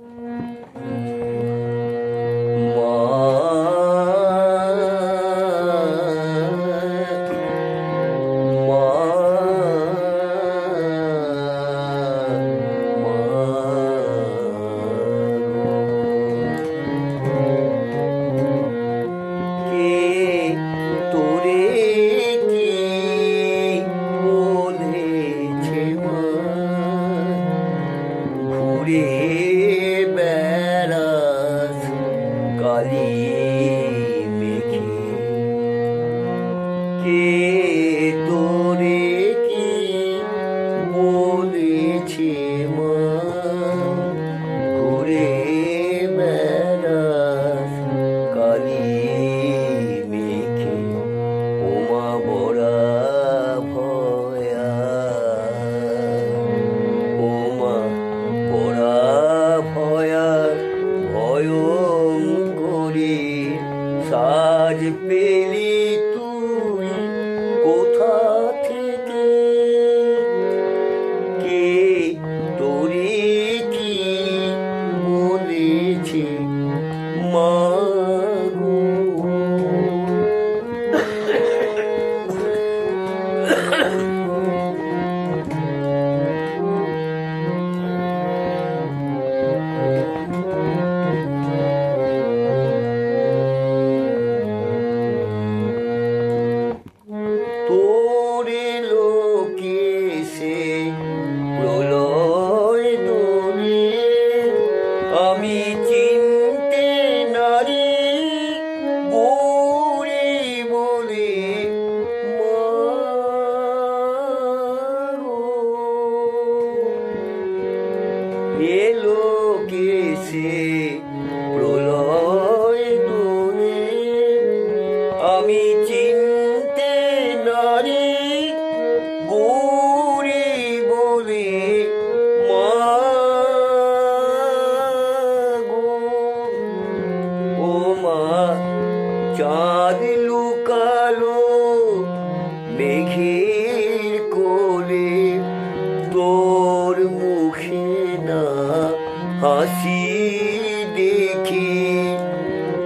Mm-hmm.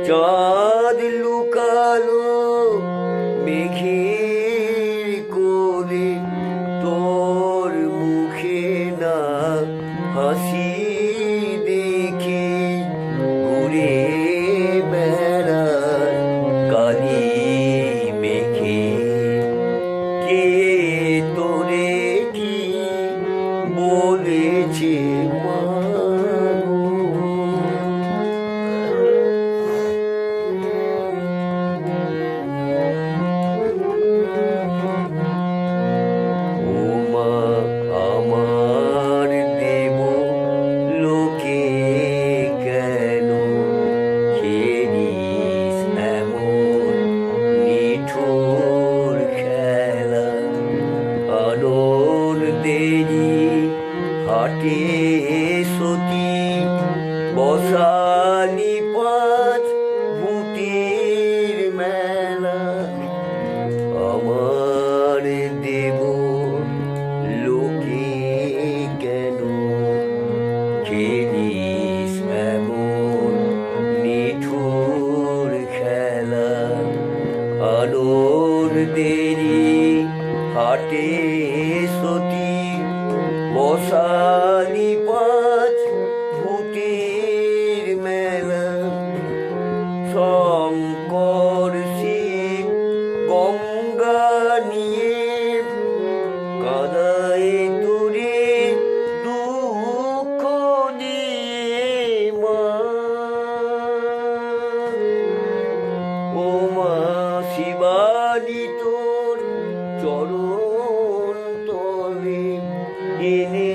চাঁদ লুকালো মেঘের করে তোর মুখে না হাসি দেখে ঘুরে বেড়ার কালি মেঘে। কে তো কে সতী? বসালি পাঁচ ভূতির মেলা। আমার দেব লোকে কেন? খেলিস এমন নিঠুর খেলা। আলোর দেরি হাটে সতী। বসানি পা Yagini